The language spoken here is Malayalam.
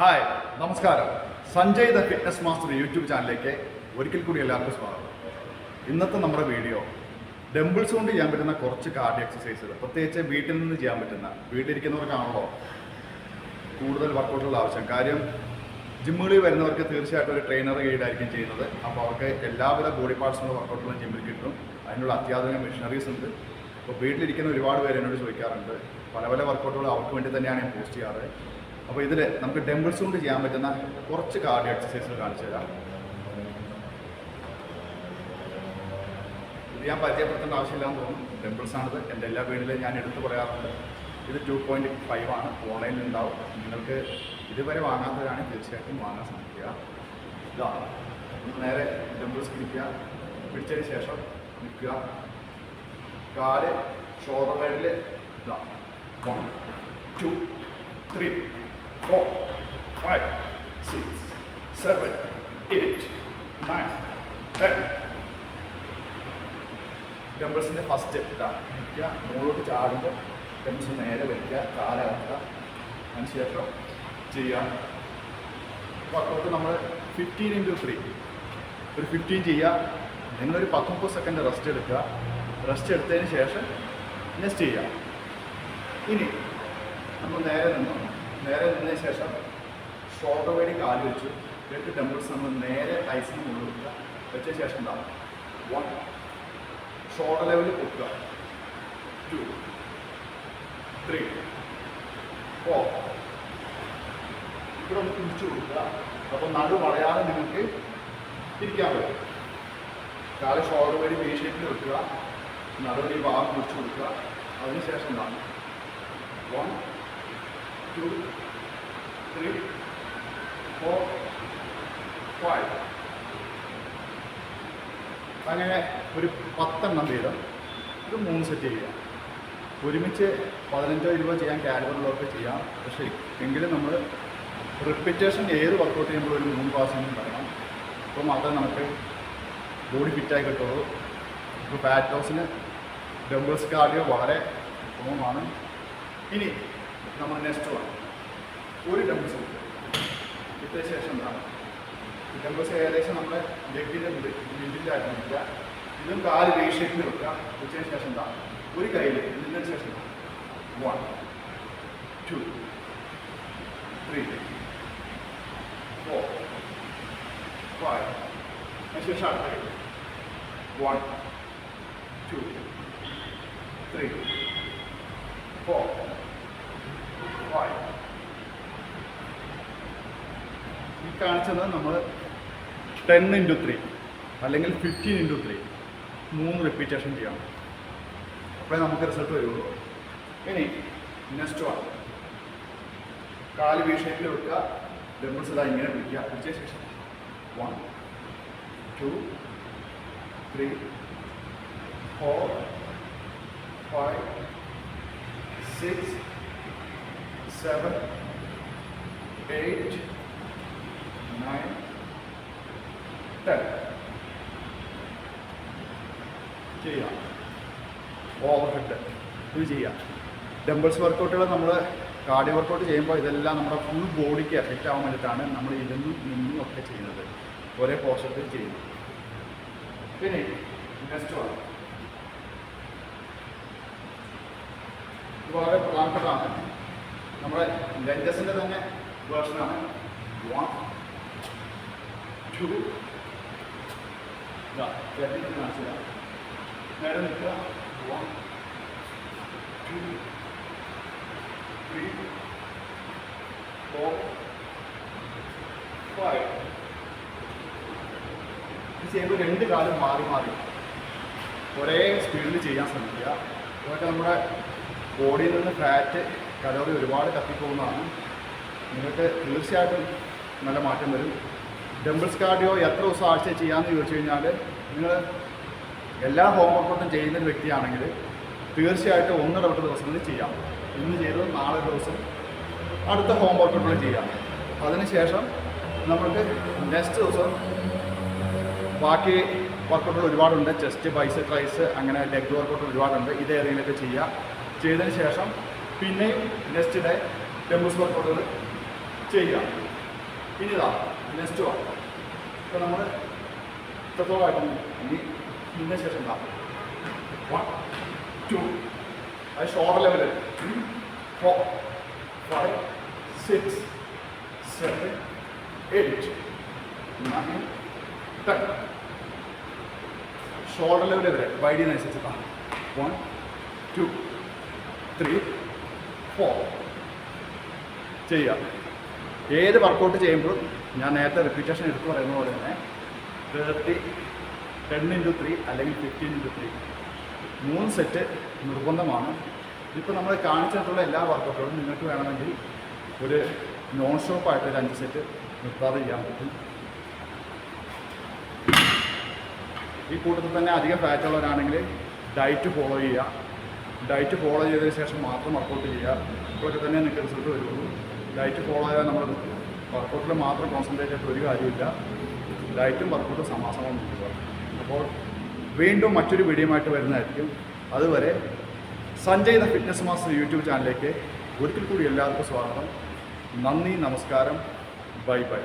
ഹായ് നമസ്കാരം. Sanjay the fitness master YouTube ചാനലിലേക്ക് ഒരിക്കൽ കൂടി എല്ലാവർക്കും സ്വാഗതം. ഇന്നത്തെ നമ്മുടെ വീഡിയോ ഡംബിൾസ് കൊണ്ട് ചെയ്യാൻ പറ്റുന്ന കുറച്ച് കാർഡിയോ എക്സസൈസുകൾ പ്രത്യേകിച്ച് വീട്ടിൽ നിന്ന് ചെയ്യാൻ പറ്റുന്ന വീട്ടിലിരിക്കുന്നവർക്കാണല്ലോ കൂടുതൽ വർക്കൗട്ടുകൾ ആവശ്യം. കാര്യം ജിമ്മുകളിൽ വരുന്നവർക്ക് തീർച്ചയായിട്ടും ഒരു ട്രെയിനർ ഗൈഡായിരിക്കും ചെയ്യുന്നത്. അപ്പോൾ അവർക്ക് എല്ലാവിധ ബോഡി പാർട്സിനുള്ള വർക്കൗട്ടുകളും ജിമ്മിൽ കിട്ടും. അതിനുള്ള അത്യാധുനിക മെഷീനറീസ് ഉണ്ട്. അപ്പോൾ വീട്ടിലിരിക്കുന്ന ഒരുപാട് പേര് എന്നോട് ചോദിക്കാറുണ്ട്. പല പല വർക്കൗട്ടുകൾ അവർക്ക് വേണ്ടി തന്നെയാണ് ഞാൻ പോസ്റ്റ് ചെയ്യാറ്. അപ്പോൾ ഇതിൽ നമുക്ക് ടെമ്പിൾസ് കൊണ്ട് ചെയ്യാൻ പറ്റുന്ന കുറച്ച് കാർഡിയോ എക്സസൈസുകൾ കാണിച്ചു തരാം. ഇത് ഞാൻ പരിചയപ്പെടുത്തേണ്ട ആവശ്യമില്ലാന്ന് തോന്നുന്നു. ഡെമ്പിൾസ് ആണിത്. എന്റെ എല്ലാ വീടിലും ഞാൻ എടുത്തു പറയാറുണ്ട്. ഇത് ടു പോയിന്റ് ഫൈവ് ആണ്. ഓൺലൈനിൽ ഉണ്ടാവും. നിങ്ങൾക്ക് ഇതുവരെ വാങ്ങാത്തവരാണെങ്കിൽ തീർച്ചയായിട്ടും വാങ്ങാൻ ശ്രമിക്കുക. ഇതാ. നേരെ ഡെമ്പിൾസ് പിടിക്കുക പിടിച്ചതിന് ശേഷം നിൽക്കുക. കാൽ ഷോൾഡർ സൈഡിൽ ഇതാണ് one two three four five, six, seven, eight, nine, ten. ഡംബിൾസിന്റെ first ഇതാ. നിൽക്കുക. മുകളിലോട്ട് ചാടുമ്പോൾ ഡംബിൾസ് നേരെ വയ്ക്കുക. കാലകക്കുക അതിനുശേഷം ചെയ്യുക വർക്കൗട്ട് നമ്മൾ ഫിഫ്റ്റീൻ ഇന്റു ത്രീ ഒരു ഫിഫ്റ്റീൻ ചെയ്യുക. നിങ്ങളൊരു പത്തൊമ്പത് സെക്കൻഡ് റെസ്റ്റ് എടുക്കുക. റെസ്റ്റ് എടുത്തതിന് ശേഷം നെക്സ്റ്റ് ചെയ്യുക. ഇനി നമ്മൾ നേരെ നിന്നു നേരെ നിന്നതിന് ശേഷം ഷോൾഡർ വഴി കാൽ വെച്ചു. രണ്ട് ഡംബിൾസ് നമ്മൾ നേരെ ടൈസിന് മുകളിൽ വെക്കുക. വെച്ച ശേഷം ഉണ്ടാവും വൺ ഷോൾഡർ ലെവലിൽ പൊക്കുക ടു ത്രീ ഫോർ ഇവിടെ ഒന്ന് പിടിച്ചു കൊടുക്കുക. അപ്പോൾ നടു വളയാതെ നിങ്ങൾക്ക് ഇരിക്കാൻ പറ്റും. കാൽ ഷോൾഡർ വഴി വേ ഷേപ്പിൽ വെക്കുക. നടുവിൽ ഭാഗം പിടിച്ചു കൊടുക്കുക. അതിനുശേഷം എന്താണ്? One two three four five അങ്ങനെ ഒരു പത്തെണ്ണം വീതം ഇത് മൂന്ന് സെറ്റ് ചെയ്യാം ഒരുമിച്ച് പതിനഞ്ചോ ഇരുപതോ ചെയ്യാൻ കാലുകളിലൊക്കെ ചെയ്യാം. പക്ഷേ എങ്കിലും നമ്മൾ റിപ്പീറ്റേഷൻ ഏത് വർക്കൗട്ട് ചെയ്യുമ്പോൾ ഒരു മൂന്ന് പ്രാവശ്യം വരണം. അപ്പോൾ മാത്രമേ നമുക്ക് ബോഡി ഫിറ്റായി കിട്ടുള്ളൂ. ഇപ്പോൾ ഫാറ്റ് ലോസിന് ഡംബിൾസ് കാർഡിയോ വളരെ ഉത്തമമാണ്. ഇനി നമ്മൾ നെക്സ്റ്റ് വൺ ഒരു ഡംബിൾസ് ഇട്ട ശേഷം എന്താണ്? ഈ ഡംബിൾസ് ഏകദേശം നമ്മുടെ ലെഗിന്റെ മിഡിന്റെ ആയിരുന്നില്ല ഇതും കാൽ വേ വെക്കുക. വെച്ചതിന് ശേഷം എന്താ ഒരു കയ്യിൽ ഇതിന്റെ ശേഷം one two three four five അതിനുശേഷം അടുത്ത കൈ. One two three four five ഈ കാണിച്ചത് നമ്മൾ ടെൻ ഇന്റു ത്രീ അല്ലെങ്കിൽ ഫിഫ്റ്റീൻ ഇന്റു ത്രീ മൂന്ന് റിപ്പീറ്റേഷൻ ചെയ്യണം. അപ്പോഴേ നമുക്ക് റിസൾട്ട് വരുള്ളൂ. ഇനി നെക്സ്റ്റ് വൺ കാൽ വി ഷേപ്പിൽ വെക്കുക. എല്ലാം ഇങ്ങനെ പിടിക്കുക. പിടിച്ച ശേഷം one two three four five six seven eight nine ten ചെയ്യാം. ഓവർ ഹെഡ് ഇത് ചെയ്യാം. ഡംബിൾസ് വർക്കൗട്ടുകൾ നമ്മൾ കാർഡിയോ വർക്കൗട്ട് ചെയ്യുമ്പോൾ ഇതെല്ലാം നമ്മുടെ ഫുൾ ബോഡിക്ക് എഫക്റ്റ് ആവാൻ വേണ്ടിയിട്ടാണ് നമ്മൾ ഇരുന്നും നിന്നും ഒക്കെ ചെയ്യുന്നത്. ഒരേ പോസ്റ്ററിൽ ചെയ്യുന്നു പിന്നെ നെക്സ്റ്റ് വൺ വളരെ പ്രധാനപ്പെട്ടതാണ്. നമ്മുടെ ലെറ്റസിന്റെ തന്നെ വേർഷനാണ്. വൺ ടു കാണിച്ചില്ല നേരെ നിൽക്കുക. One two three four five ഇത് ചെയ്യുമ്പോൾ രണ്ട് കാലം മാറി മാറി. ഒരേ സ്പീഡിൽ ചെയ്യാൻ ശ്രമിക്കുക. അതൊക്കെ നമ്മുടെ ബോഡിയിൽ നിന്ന് ഫാറ്റ് കലോറി ഒരുപാട് കത്തിപ്പോകുന്നതാണ്. നിങ്ങൾക്ക് തീർച്ചയായിട്ടും നല്ല മാറ്റം വരും. ഡംബിൾസ് കാർഡിയോ എത്ര ദിവസം ആഴ്ച ചെയ്യാമെന്ന് ചോദിച്ചു കഴിഞ്ഞാൽ നിങ്ങൾ എല്ലാ ഹോം വർക്കൗട്ടും ചെയ്യുന്ന വ്യക്തിയാണെങ്കിൽ തീർച്ചയായിട്ടും ഒന്നിടവിട്ട ദിവസങ്ങളിൽ ചെയ്യാം. ഇന്ന് ചെയ്തത് നാളെ ദിവസം അടുത്ത ഹോം വർക്കൗട്ടുകൾ ചെയ്യാം. അതിനുശേഷം നമുക്ക് നെക്സ്റ്റ് ദിവസം ബാക്കി വർക്കൗട്ടുകൾ ഒരുപാടുണ്ട്. ചെസ്റ്റ് ബൈസ് ട്രൈസ് അങ്ങനെ ലെഗ് വർക്കൗട്ട് ഒരുപാടുണ്ട്. ഇത് ഏതെങ്കിലുമൊക്കെ ചെയ്യാം. ചെയ്തതിന് ശേഷം പിന്നെയും നെക്സ്റ്റ് ഡേ ഡെമോസ് വർക്കൗട്ടുകൾ ചെയ്യുക ഇനി ഇതാ നെക്സ്റ്റ് വാ ഇപ്പം നമ്മൾ ഇത്രത്തോളമായിട്ട് ഇനി ഇന്ന ശേഷം ഇതാ. വൺ ടു അത് short three four five six seven eight nine ten shoulder level വരെ വൈഡിനനുസരിച്ച് കാണാം വൺ ടു ത്രീ ചെയ്യുക ഏത് വർക്കൗട്ട് ചെയ്യുമ്പോഴും ഞാൻ നേരത്തെ റിപ്പീറ്റേഷൻ എടുത്ത് പറയുന്ന പോലെ തന്നെ തേർട്ടി ടെൻ ഇന്റു ത്രീ അല്ലെങ്കിൽ ഫിഫ്റ്റീൻ ഇന്റു ത്രീ മൂന്ന് സെറ്റ് നിർബന്ധമാണ്. ഇപ്പോൾ നമ്മൾ കാണിച്ചിട്ടുള്ള എല്ലാ വർക്കൗട്ടുകളും നിങ്ങൾക്ക് വേണമെങ്കിൽ ഒരു നോൺ സ്റ്റോപ്പായിട്ട് ഒരു അഞ്ച് സെറ്റ് നിർത്താതെ ചെയ്യാൻ പറ്റും. ഈ കൂട്ടത്തിൽ തന്നെ അധികം ഫാറ്റുള്ളവരാണെങ്കിൽ ഡയറ്റ് ഫോളോ ചെയ്യുക. ഡയറ്റ് ഫോളോ ചെയ്തതിന് ശേഷം മാത്രം വർക്കൗട്ട് ചെയ്യുക. ഇപ്പോഴൊക്കെ തന്നെ നിങ്ങൾക്ക് റിസൾട്ട് വരുള്ളൂ ഡയറ്റ് ഫോളോ ചെയ്താൽ നമ്മൾ വർക്കൗട്ടിൽ മാത്രം കോൺസെൻട്രേറ്റ് ചെയ്തിട്ട് ഒരു കാര്യമില്ല. ഡയറ്റും വർക്കൗട്ടും സമാസമം നോക്കുക. അപ്പോൾ വീണ്ടും മറ്റൊരു വീഡിയോയുമായിട്ട് വരുന്നതായിരിക്കും. അതുവരെ Sanjay the fitness master YouTube ചാനലിലേക്ക് ഒരിക്കൽ കൂടി എല്ലാവർക്കും സ്വാഗതം. നന്ദി നമസ്കാരം. Bye bye.